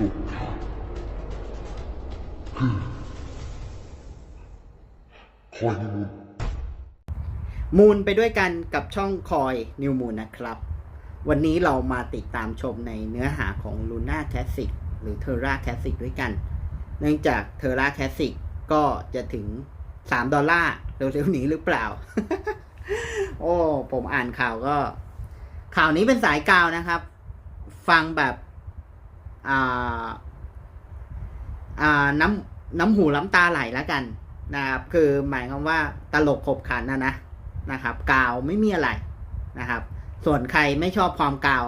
สุดท้ายคือคอยนิมูลมูลไปด้วยกันกับช่องคอยนิวมูลนะครับ วันนี้เรามาติดตามชมในเนื้อหาของ Luna Classic หรือ Terra Classic ด้วยกัน เนื่องจาก Terra Classic ก็จะถึง 3 ดอลลาร์เร็วๆนี้หรือเปล่า โอ้ ผมอ่านข่าวก็ ข่าวนี้เป็นสายกาวนะครับ ฟังแบบ อ่าอ่าน้ำน้ำหูล้ำตาไหลแล้วกันนะครับคือหมายความว่าตลกขบขันนะนะนะครับ กาวไม่มีอะไรนะครับ ส่วนใครไม่ชอบความกาว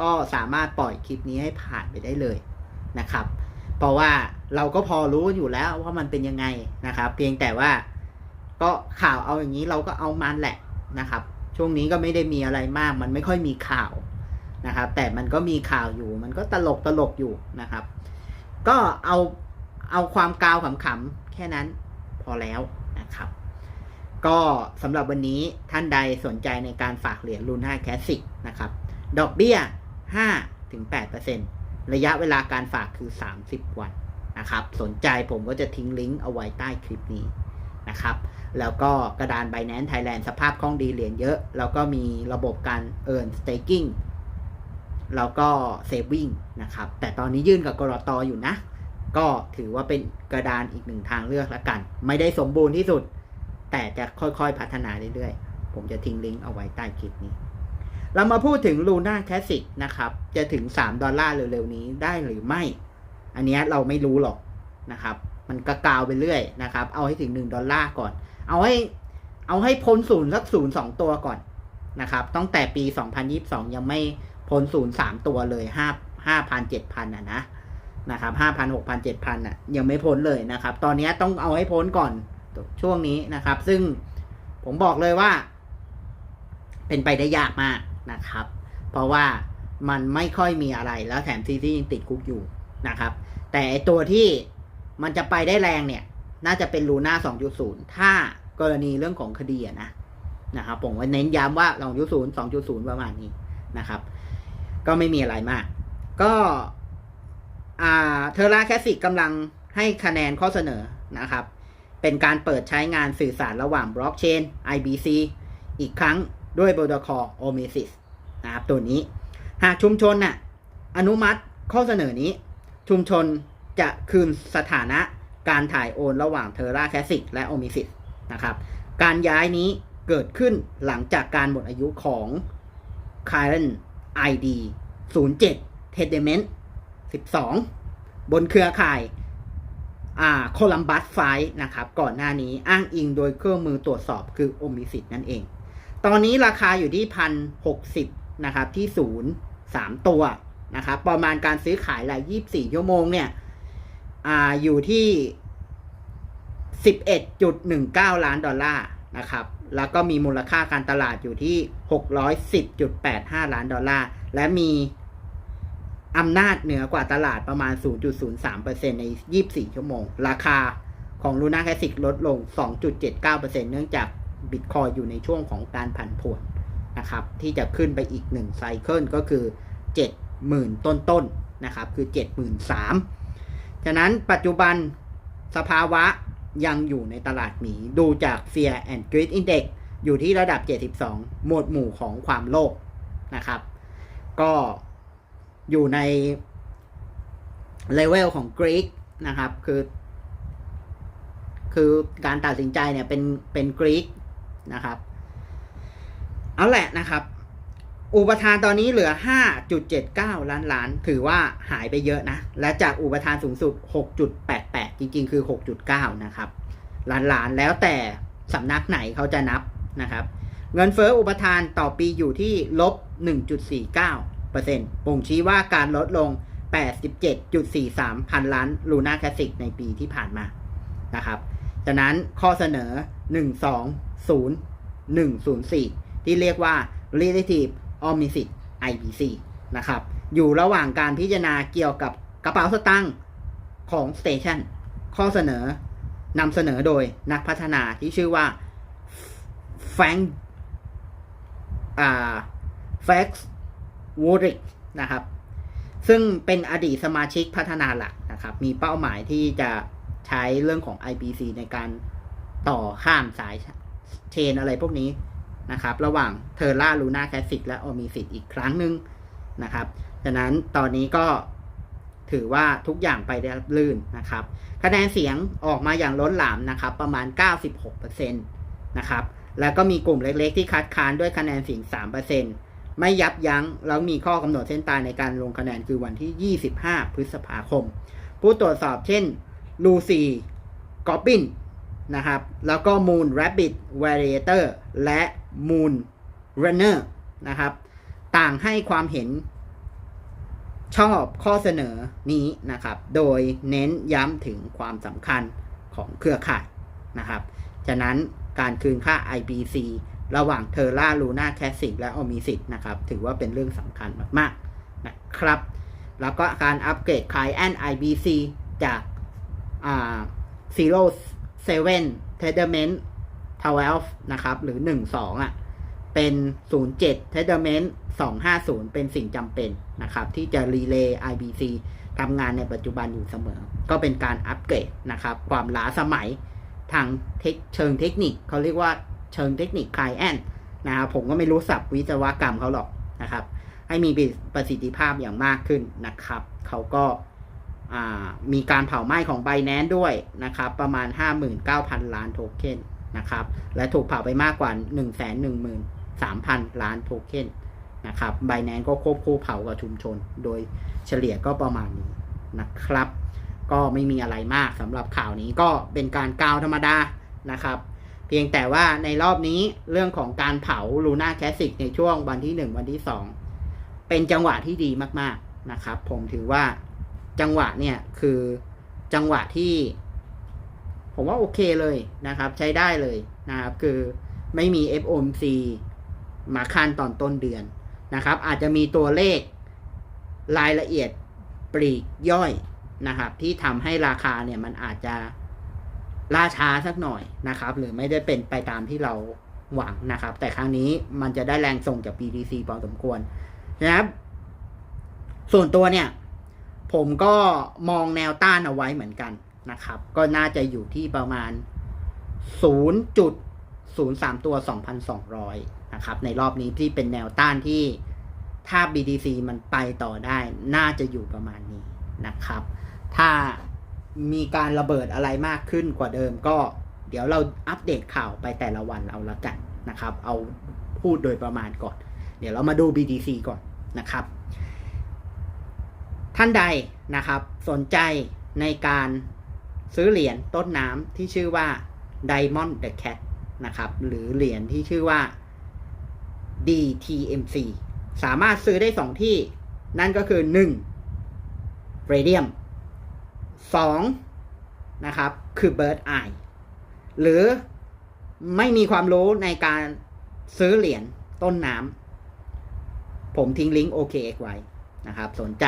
ก็สามารถปล่อยคลิปนี้ให้ผ่านไปได้เลยนะครับ เพราะว่าเราก็พอรู้อยู่แล้วว่ามันเป็นยังไงนะครับ เพียงแต่ว่าก็ข่าวเอาอย่างนี้เราก็เอามันแหละนะครับ ช่วงนี้ก็ไม่ได้มีอะไรมาก มันไม่ค่อยมีข่าว นะครับ แต่มันก็มีข่าวอยู่ มันก็ตลกตลกอยู่นะครับ ก็เอาเอาความกาวขำๆแค่นั้นพอแล้วนะครับ ก็สำหรับวันนี้ท่านใดสนใจในการฝากเหรียญลูน่าแคสสิกนะครับ ดอกเบี้ย 5-8%ระยะเวลาการฝากคือ 30 วันนะครับ สนใจผมก็จะทิ้งลิงก์เอาไว้ใต้คลิปนี้นะครับแล้วก็กระดาน Binance Thailand สภาพคล่องดีเหรียญเยอะ แล้วก็มีระบบการ Earn Staking แล้วก็ Saving นะครับ แต่ตอนนี้ยื่นกับกรอตออยู่นะ ก็ถือว่าเป็นกระดานอีกหนึ่งทางเลือกละกัน ไม่ได้สมบูรณ์ที่สุด แต่จะค่อยๆพัฒนาเรื่อยๆ ผมจะทิ้งลิงก์เอาไว้ใต้คลิปนี้ เรามาพูดถึง Luna Classic นะครับ จะถึง 3 ดอลลาร์เร็วๆนี้ได้หรือไม่ อันนี้เราไม่รู้หรอกนะครับ มันกระกาวไปเรื่อยนะครับ เอาให้ถึง 1 ดอลลาร์ก่อน เอาให้เอาให้พ้นศูนย์สักศูนย์สองตัวก่อนนะครับตั้งแต่ปี 2022 ยังไม่ พ้นศูนย์สามตัวเลยห้าห้าพันเจ็ดพันอะนะนะครับห้าพันหกพันเจ็ดพันอะยังไม่พ้นเลยนะครับ ตอนนี้ต้องเอาให้พ้นก่อนช่วงนี้นะครับ ซึ่งผมบอกเลยว่า เป็นไปได้ยากมากนะครับ เพราะว่ามันไม่ค่อยมีอะไรแล้วแถมซีซียังติดคุกอยู่นะครับ แต่ตัวที่มันจะไปได้แรงเนี่ย น่าจะเป็นลูน่า2.0 ถ้ากรณีเรื่องของคดีนะนะครับผมว่าเน้นย้ำว่า2.0 2.0 ประมาณนี้นะครับ ก็ไม่มีอะไรมาก ก็เทอร่าแคสิกกำลังให้คะแนนข้อเสนอนะครับ เป็นการเปิดใช้งานสื่อสารระหว่างบล็อกเชน IBC อีกครั้งด้วยโปรโตคอล Oasis นะครับตัวนี้ หากชุมชนน่ะอนุมัติข้อเสนอนี้ ชุมชนจะคืนสถานะการถ่ายโอนระหว่างเทอร่าแคสิกและ Oasis นะครับ การย้ายนี้เกิดขึ้นหลังจากการหมดอายุของ Current m e n t 12 บนเครือข่ายอ่าโคลัมบัสไฟนะครับ ก่อนหน้านี้อ้างอิงโดยเครื่องมือตรวจสอบคือโอมิสิตนั่นเอง ตอนนี้ราคาอยู่ที่พันหกสิบนะครับ ที่ศูนย์สามตัวนะครับ ประมาณการซื้อขายรายยี่สี่ชั่วโมงเนี่ยอ่าอยู่ที่สิบเอ็ดจุดหนึ่งเก้าล้านดอลลาร์นะครับ แล้วก็มีมูลค่าการตลาดอยู่ที่หกร้อยสิบจุดแปดห้าล้านดอลลาร์ และมีอำนาจเหนือกว่าตลาดประมาณ 0.03%ใน 24 ชั่วโมง ราคาของ Luna Classic ลดลง 2.79%เนื่องจากบิตคอยอยู่ในช่วงของการผันผวนนะครับ ที่จะขึ้นไปอีก1ไซเคิลก็คือ 70,000 ต้นๆนนะครับ คือ 73,000ฉะนั้นปัจจุบันสภาวะ ยังอยู่ในตลาดหมีดูจาก Fear and Greed Index อยู่ที่ระดับ 72 หมวดหมู่ของความโลภนะครับ ก็อยู่ในเลเวลของกรีกนะครับคือคือการตัดสินใจเนี่ยเป็นเป็นกรีกนะครับ เอาแหละนะครับ อุปทานตอนนี้เหลือ 5.79 ล้านล้าน ถือว่าหายไปเยอะนะ และจากอุปทานสูงสุด 6.88 จริงๆ คือ 6.9 นะครับล้านล้านแล้วแต่สำนักไหนเขาจะนับนะครับ เงินเฟ้ออุปทานต่อปีอยู่ที่ลบ 1.49เปอร์เซ็นต์บ่งชี้ว่าการลดลง 87.43 พันล้านลูน่าแคสิกในปีที่ผ่านมานะครับฉะนั้นข้อเสนอ 120104 ที่เรียกว่า relative omniscit IBC นะครับ อยู่ระหว่างการพิจารณาเกี่ยวกับกระเป๋าสตังค์ของ Station ข้อเสนอนำเสนอโดยนักพัฒนาที่ชื่อว่า Frank อ่า Fax วูริกนะครับ ซึ่งเป็นอดีตสมาชิกพัฒนาหลักนะครับ มีเป้าหมายที่จะใช้เรื่องของ IBC ในการต่อข้ามสายเชนอะไรพวกนี้นะครับ ระหว่างเทอร่าลูน่าแคสซิกและโอมิสิตอีกครั้งหนึ่งนะครับ ฉะนั้นตอนนี้ก็ ถือว่าทุกอย่างไปได้ลื่นนะครับ คะแนนเสียงออกมาอย่างล้นหลามนะครับ ประมาณ 96%นะครับ แล้วก็มีกลุ่มเล็กๆ ที่คัดค้านด้วยคะแนนเสียง 3%ไม่ยับยัง้ง แล้วมีข้อกำหนดเส้นตายในการลงคะแนนคือวันที่ 25 พฤษภาคม ผู้ตรวจสอบเช่นลูซีกอบบินนะครับ แล้วก็ Moon Rabbit Variator และ Moon Runner นะครับ ต่างให้ความเห็น ชอบข้อเสนอนี้นะครับ โดยเน้นย้ำถึงความสำคัญของเครือข่ายนะครับ ฉะนั้นการคืนค่า IBC ระหว่างเทอร่าลูน่าแคสซิกและอมิสิตนะครับ ถือว่าเป็นเรื่องสำคัญมากๆนะครับ แล้วก็การอัปเกรดคลายแอน IBC จากอ่า07 t e t h e r m e n t 12 นะครับ หรือ 12 อะ เป็น 07 t e t h e r m e n t 250 เป็นสิ่งจำเป็นนะครับ ที่จะรีเลย์ IBC ทำงานในปัจจุบันอยู่เสมอ ก็เป็นการอัปเกรดนะครับ ความล้าสมัยทางเทคเชิงเทคนิค เขาเรียกว่าเชิงเทคนิคคลายแอนนะครับผมก็ไม่รู้ศัพท์วิศวกรรมเขาหรอกนะครับ ให้มีประสิทธิภาพอย่างมากขึ้นนะครับ เขาก็มีการเผาไหม้ของ b บ n a n c e ด้วยนะครับ ประมาณ 59,000 ล้านโทเค็นนะครับ และถูกเผาไปมากกว่า 3,000 ล้านโทเค็นนะครับ b บ n a n c e ก็ควบคู่เผากับชุมชน โดยเฉลี่ยก็ประมาณนี้นะครับ ก็ไม่มีอะไรมากสำหรับข่าวนี้ก็เป็นการกาวธรรมดานะครับ เพียงแต่ว่าในรอบนี้เรื่องของการเผาลูน่าแคสสิกในช่วงวันที่ 1 วันที่ 2 เป็นจังหวะที่ดีมากๆนะครับ ผมถือว่าจังหวะเนี่ยคือจังหวะที่ ผมว่าโอเคเลยนะครับ ใช้ได้เลยนะครับ คือไม่มี FOMC มาคันตอนต้นเดือนนะครับ อาจจะมีตัวเลขรายละเอียดปลีกย่อยนะครับ ที่ทำให้ราคาเนี่ยมันอาจจะล่าช้าสักหน่อยนะครับ หรือไม่ได้เป็นไปตามที่เราหวังนะครับ แต่ครั้งนี้มันจะได้แรงส่งจาก BTC พอสมควรนะครับ ส่วนตัวเนี่ย ผมก็มองแนวต้านเอาไว้เหมือนกันนะครับ ก็น่าจะอยู่ที่ประมาณ 0.03 ตัว 2,200 นะครับในรอบนี้ที่เป็นแนวต้านที่ถ้า BTC มันไปต่อได้น่าจะอยู่ประมาณนี้นะครับ ถ้ามีการระเบิดอะไรมากขึ้นกว่าเดิมก็เดี๋ยวเราอัปเดตข่าวไปแต่ละวันเอาละกันนะครับ เอาพูดโดยประมาณก่อน เดี๋ยวเรามาดู BTC ก่อนนะครับ ท่านใดนะครับสนใจในการซื้อเหรียญต้นน้ำที่ชื่อว่า Diamond the Cat นะครับ หรือเหรียญที่ชื่อว่า DTMC สามารถซื้อได้ 2 ที่ นั่นก็คือ 1 Radium 2นะครับ คือ Bird Eye หรือไม่มีความรู้ในการซื้อเหรียญต้นน้ำผมทิ้งลิงก์ OKX ไว้นะครับ สนใจ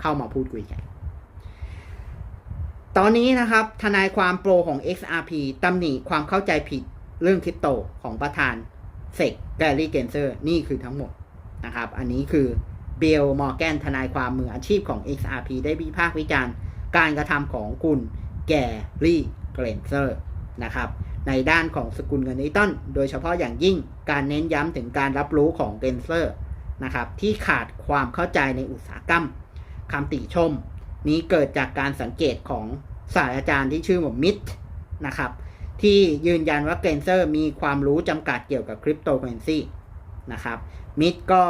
เข้ามาพูดคุยกันตอนนี้นะครับ ทนายความโปรของ XRP ตำหนิความเข้าใจผิดเรื่องคริปโตของประธานเซก แกลลี่เกนเซอร์นี่คือทั้งหมดนะครับ อันนี้คือเบลมอร์แกนทนายความมืออาชีพของ XRP ได้วิพากษ์วิจารณ์การกระทำของคุณแกรี่เกนเซอร์นะครับในด้านของสกุลเงินดิจิตอลโดยเฉพาะอย่างยิ่งการเน้นย้ำถึงการรับรู้ของเกนเซอร์นะครับที่ขาดความเข้าใจในอุตสาหกรรมคำติชม นี้เกิดจากการสังเกตของศาสตราจารย์ที่ชื่อว่ามิดนะครับ ที่ยืนยันว่าเกรนเซอร์มีความรู้จำกัดเกี่ยวกับคริปโตเคอเรนซีนะครับมิดก็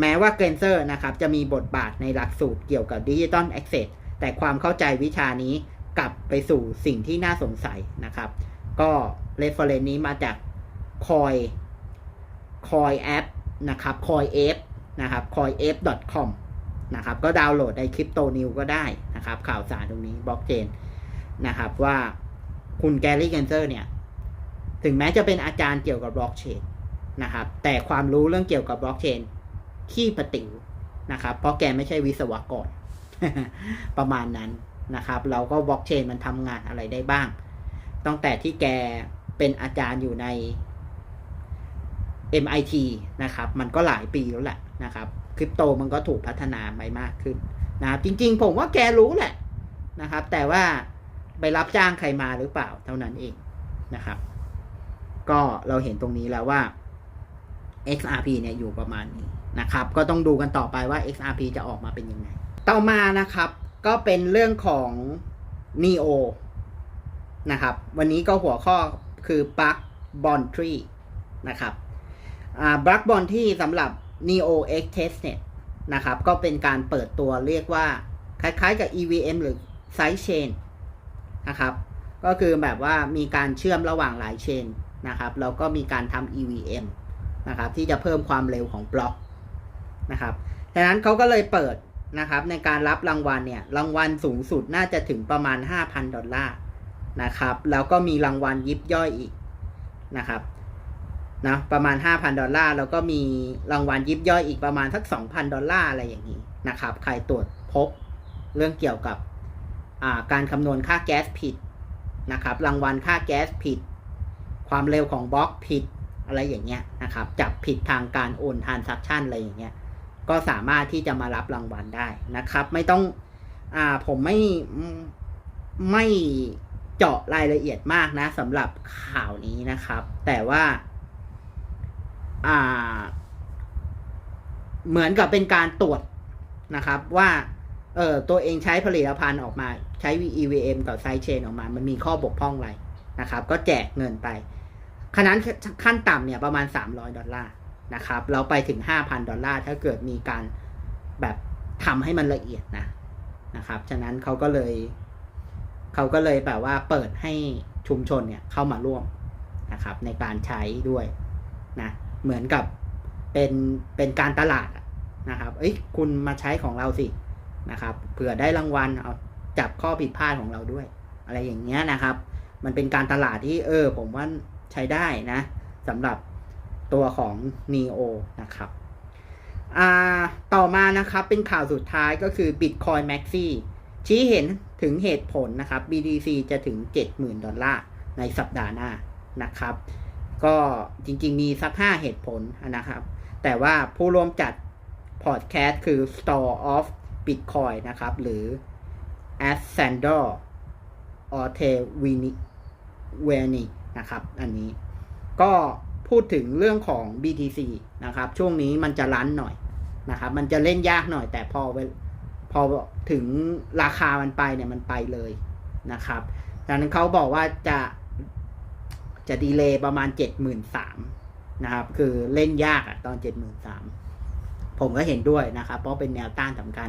แม้ว่าเกรนเซอร์นะครับจะมีบทบาทในหลักสูตรเกี่ยวกับดิจิตอลแอคเซสแต่ความเข้าใจวิชานี้กลับไปสู่สิ่งที่น่าสงสัยนะครับ ก็เรฟเฟรนนี้มาจากคอยคอยแอปนะครับคอยเอฟนะครับ coinf.com นะครับก็ดาวน์โหลดในคริปโตนิวก็ได้นะครับ ข่าวสารตรงนี้บล็อกเชนนะครับว่า คุณแกรี่เกนเซอร์เนี่ย ถึงแม้จะเป็นอาจารย์เกี่ยวกับบล็อกเชนนะครับ แต่ความรู้เรื่องเกี่ยวกับบล็อกเชนขี้ปติ๋วนะครับ เพราะแกไม่ใช่วิศวกร ประมาณนั้นนะครับ เราก็บล็อกเชนมันทำงานอะไรได้บ้าง ตั้งแต่ที่แกเป็นอาจารย์อยู่ใน MIT นะครับ มันก็หลายปีแล้วแหละนะครับ คริปโตมันก็ถูกพัฒนาไปมากขึ้นนะครับ จริงๆ ผมว่าแกรู้แหละนะครับ แต่ว่า ไปรับจ้างใครมาหรือเปล่าเท่านั้นเองนะครับ ก็เราเห็นตรงนี้แล้วว่า XRP เนี่ยอยู่ประมาณนี้นะครับ ก็ต้องดูกันต่อไปว่า XRP จะออกมาเป็นยังไง ต่อมานะครับ ก็เป็นเรื่องของ NEO นะครับ วันนี้ก็หัวข้อคือ Bug Bond Tree นะครับ Bug Bond ที่สำหรับ NEO X Testnet นะครับ ก็เป็นการเปิดตัวเรียกว่า คล้ายๆกับ EVM หรือ Sidechain นะครับ ก็คือแบบว่ามีการเชื่อมระหว่างหลายเชนนะครับแล้วก็มีการทำ EVM นะครับที่จะเพิ่มความเร็วของบล็อกนะครับดังนั้นเขาก็เลยเปิดนะครับในการรับรางวัลเนี่ยรางวัลสูงสุดน่าจะถึงประมาณ 5,000 ดอลลาร์นะครับแล้วก็มีรางวัลยิบย่อยอีกนะครับนะประมาณ 5,000 ดอลลาร์แล้วก็มีรางวัลยิบย่อยอีกประมาณสัก 2,000 ดอลลาร์อะไรอย่างนี้นะครับใครตรวจพบเรื่องเกี่ยวกับ การคำนวณค่าแก๊สผิดนะครับ รางวัลค่าแก๊สผิด ความเร็วของบล็อกผิดอะไรอย่างเงี้ยนะครับ จับผิดทางการโอนทานซักชันอะไรอย่างเงี้ย ก็สามารถที่จะมารับรางวัลได้นะครับ ไม่ต้องอ่าผมไม่ไม่เจาะรายละเอียดมากนะสำหรับข่าวนี้นะครับ แต่ว่าอ่าเหมือนกับเป็นการตรวจนะครับว่า เออตัวเองใช้ผลิตภัณฑ์ออกมาใช้ EVM กับไซเชนออกมา มันมีข้อบกพร่องอะไรนะครับ ก็แจกเงินไปขนาดขั้นต่ำเนี่ยประมาณ 300 ดอลลาร์นะครับ เราไปถึง 5,000 ดอลลาร์ถ้าเกิดมีการแบบทำให้มันละเอียดนะนะครับ ฉะนั้นเขาก็เลยเขาก็เลยแบบว่าเปิดให้ชุมชนเนี่ยเข้ามาร่วมนะครับ ในการใช้ด้วยนะเหมือนกับเป็นเป็นการตลาดนะครับ เอ้ยคุณมาใช้ของเราสิ นะครับเผื่อได้รางวัลเอาจับข้อผิดพลาดของเราด้วย อะไรอย่างเงี้ยนะครับ มันเป็นการตลาดที่เออ ผมว่าใช้ได้นะสำหรับตัวของ NEO นะครับต่อมานะครับเป็นข่าวสุดท้ายก็คือ Bitcoin Maxi ชี้เห็นถึงเหตุผลนะครับ BTC จะถึง 70,000 ดอลลาร์ในสัปดาห์หน้านะครับ ก็จริงๆมีสัก 5 เหตุผลนะครับ แต่ว่าผู้ร่วมจัดพอดแคสต์คือ Store of Bitcoin นะครับ หรือ a s c e n d o r o r t e v i n i นะครับ อันนี้ก็พูดถึงเรื่องของ BTC นะครับ ช่วงนี้มันจะรันหน่อยนะครับ มันจะเล่นยากหน่อย แต่พอพอถึงราคามันไปเนี่ยมันไปเลยนะครับดังนั้นเขาบอกว่าจะจะดีเลย์ประมาณเจ็ดหมื่นสามนะครับ คือเล่นยากอะตอนเจ็ดหมื่นสามผมก็เห็นด้วยนะครับ เพราะเป็นแนวต้านสำคัญ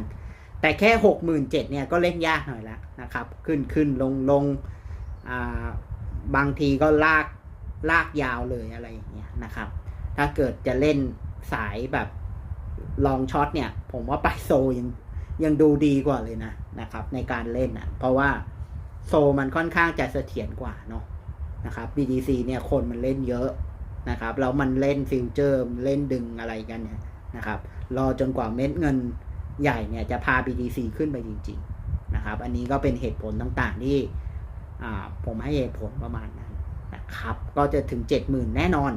แต่แค่หกหมื่นเจ็ดเนี่ยก็เล่นยากหน่อยแล้วนะครับ ขึ้นขึ้นลงลงาบางทีก็ลากลากยาวเลยอะไรอย่างเงี้ยนะครับ ถ้าเกิดจะเล่นสายแบบลองช็อตเนี่ย ผมว่าไปโซยังยังดูดีกว่าเลยนะนะครับ ในการเล่นอะ เพราะว่าโซมันค่อนข้างจะเสถียรกว่าเนาะนะครับ BTC เนี่ยคนมันเล่นเยอะนะครับแล้วมันเล่นฟิวเจอร์เล่นดึงอะไรกันเนี่ยนะครับ รอจนกว่าเม็ดเงิน ใหญ่เนี่ยจะพา BTC ขึ้นไปจริง ๆ นะครับ อันนี้ก็เป็นเหตุผลต่างๆ ที่ผมให้เหตุผลประมาณนั้นนะครับ ก็จะถึง 70,000 แน่นอน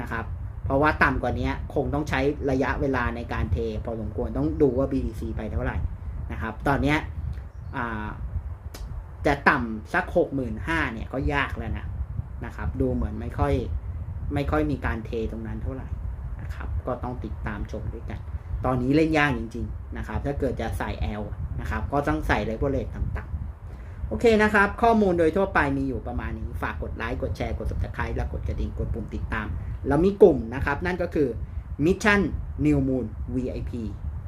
นะครับ เพราะว่าต่ำกว่านี้คงต้องใช้ระยะเวลาในการเท พอสมควรต้องดูว่า BTC ไปเท่าไหร่นะครับ ตอนนี้จะต่ำสัก 65,000เนี่ยก็ยากแล้วนะนะครับ ดูเหมือนไม่ค่อยไม่ค่อยมีการเทตรงนั้นเท่าไหร่นะครับ ก็ต้องติดตามชมด้วยกัน ตอนนี้เล่นยากจริง ๆ นะครับ ถ้าเกิดจะใส่ L นะครับ ก็ต้องใส่เลเวลเลตต่างๆโอเคนะครับ ข้อมูลโดยทั่วไปมีอยู่ประมาณนี้ ฝากกดไลค์ กดแชร์ กด subscribe และกดกระดิ่ง กดปุ่มติดตามแล้วมีกลุ่มนะครับ นั่นก็คือ Mission New Moon VIP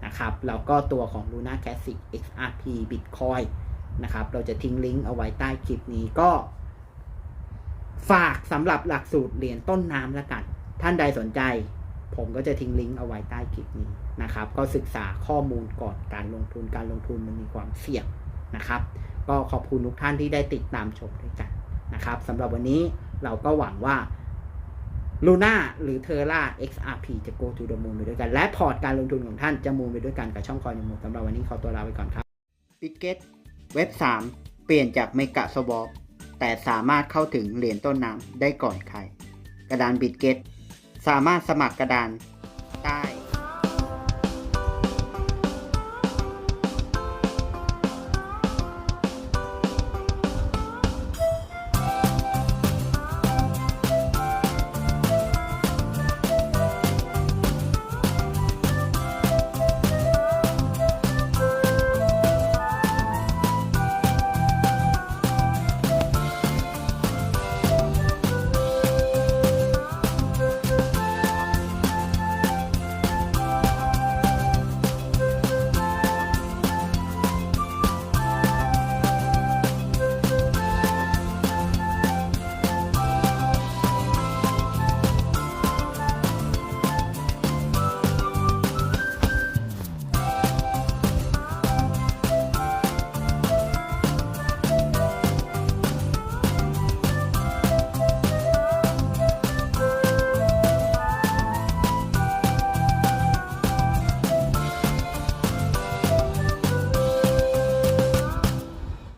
นะครับ แล้วก็ตัวของ Luna Classic XRP Bitcoin นะครับ เราจะทิ้งลิงก์เอาไว้ใต้คลิปนี้ก็ ฝากสำหรับหลักสูตรเหรียญต้นน้ำแล้วกัน ท่านใดสนใจ ผมก็จะทิ้งลิงก์เอาไว้ใต้คลิปนี้ นะครับ ก็ศึกษาข้อมูลก่อนการลงทุนการลงทุนมันมีความเสี่ยงนะครับ ก็ขอบคุณทุกท่านที่ได้ติดตามชมด้วยกันนะครับสำหรับวันนี้เราก็หวังว่าลูน่าหรือเทอร่า XRP จะ go to the moon ไปด้วยกัน และพอร์ตการลงทุนของท่านจะมูนไปด้วยกันกับช่องคอยในมูนสำหรับวันนี้ขอตัวลาไปก่อนครับ b i t g e t เว็บ 3 เปลี่ยนจากเมกะสวอปแต่สามารถเข้าถึงเหรียญต้นน้ำได้ก่อนใคร กระดาน b i t g e t สามารถสมัครกระดานได้